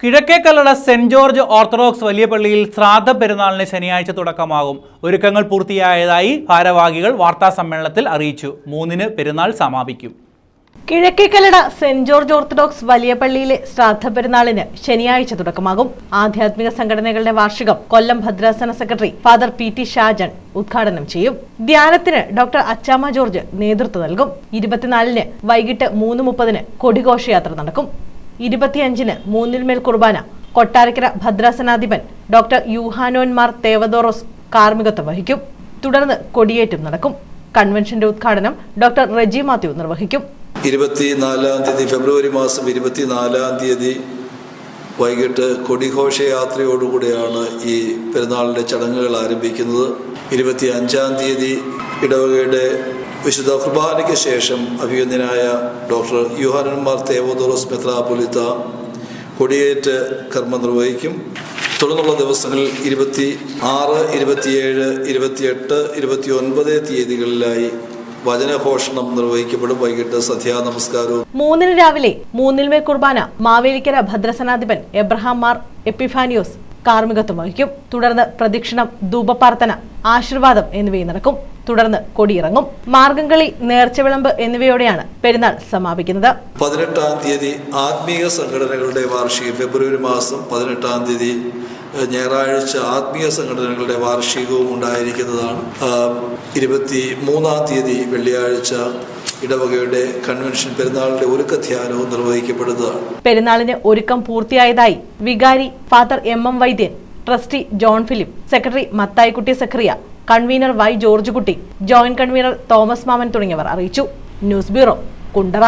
Kizhakkekallada saint George orthodox വലിയ പള്ളിയിൽ ശ്രാദ്ധ പെരുന്നാളിന് ശനിയാഴ്ച തുടക്കമാകും. ഒരുക്കങ്ങൾ പൂർത്തിയായതായി ഭാരവാഹികൾ വാർത്താ സമ്മേളനത്തിൽ അറിയിച്ചു. മൂന്നിന് പെരുന്നാൾ സമാപിക്കും. കിഴക്കേക്കല്ലട സെന്റ് ജോർജ് ഓർത്തഡോക്സ് വലിയ പള്ളിയിലെ ശ്രാദ്ധ പെരുന്നാളിന് ശനിയാഴ്ച തുടക്കമാകും. ആധ്യാത്മിക സംഘടനകളുടെ വാർഷികം കൊല്ലം ഭദ്രാസന secretary father P T Shajan ഉദ്ഘാടനം ചെയ്യും. ധ്യാനത്തിന് ഡോക്ടർ അച്ചാമ ജോർജ് നേതൃത്വം നൽകും. ഇരുപത്തിനാലിന് വൈകിട്ട് മൂന്ന് മുപ്പതിന് കൊടിഘോഷയാത്ര നടക്കും. ഇരുപത്തിയഞ്ചിന് മൂന്നിൽമേൽ കുർബാന. കൊട്ടാരക്കര ഭദ്രാസനാധിപൻ ഡോക്ടർ യുഹാനോന്മാർ തേവദോറോസ് കാർമ്മികത്വം വഹിക്കും. തുടർന്ന് കൊടിയേറ്റം നടക്കും. കൺവെൻഷന്റെ ഉദ്ഘാടനം ഡോക്ടർ റെജി മാത്യു നിർവഹിക്കും. ഇരുപത്തിനാലാം തീയതി ഫെബ്രുവരി മാസം ഇരുപത്തിനാലാം തീയതി വൈകിട്ട് കൊടിഘോഷയാത്രയോടുകൂടിയാണ് ഈ പെരുന്നാളിന്റെ ചടങ്ങുകൾ ആരംഭിക്കുന്നത്. ഇരുപത്തി അഞ്ചാം തീയതി ഇടവകയുടെ വിശുദ്ധ കുർബാനയ്ക്ക് ശേഷം അഭിയന്യനായ ഡോക്ടർ യുഹാനന്മാർ തേവോദോറസ് മെത്രാപൊലിത്ത കൊടിയേറ്റ് കർമ്മം നിർവഹിക്കും. തുടർന്നുള്ള ദിവസങ്ങളിൽ ഇരുപത്തി ആറ് ഇരുപത്തിയേഴ് ഇരുപത്തിയെട്ട് ഇരുപത്തി ഒൻപത് തീയതികളിലായി വചനഘോഷണം നിർവഹിക്കപ്പെടും. വൈകിട്ട് സന്ധ്യാ നമസ്കാരവും മൂന്നിന് രാവിലെ മൂന്നിൽമേൽ കുർബാന മാവേലിക്കര ഭദ്രസനാധിപൻ എബ്രഹാം മാർ എപ്പിഫാനിയോസ് കാർമികത്വം വഹിക്കും. തുടർന്ന് പ്രദക്ഷിണം ധൂപപ്രാർത്ഥന ആശീർവാദം എന്നിവയും നടക്കും. തുടർന്ന് കൊടിയിറങ്ങും. മാർഗംകളി നേർച്ചവിളമ്പ് എന്നിവയോടെയാണ് പെരുന്നാൾ സമാപിക്കുന്നത്. പതിനെട്ടാം തീയതി ആത്മീയ സംഘടനകളുടെ വാർഷികം ഫെബ്രുവരി മാസം പതിനെട്ടാം തീയതി ഞായറാഴ്ച ആത്മീയ സംഘടനകളുടെ വാർഷികവും ഉണ്ടായിരിക്കുന്നതാണ്. ഇരുപത്തി മൂന്നാം തീയതി വെള്ളിയാഴ്ച ഇടവകയുടെ കൺവെൻഷൻ പെരുന്നാളിന്റെ ഒരുക്കധ്യാനവും നിർവഹിക്കപ്പെടുന്നതാണ്. പെരുന്നാളിന് ഒരുക്കം പൂർത്തിയായതായി വികാരി father M M Vaidyan trustee John Philip secretary Mathaikutty Zacharia convener Y George Kutty joint convener Thomas Mammen തുടങ്ങിയവർ അറിയിച്ചു. News bureau Kundara.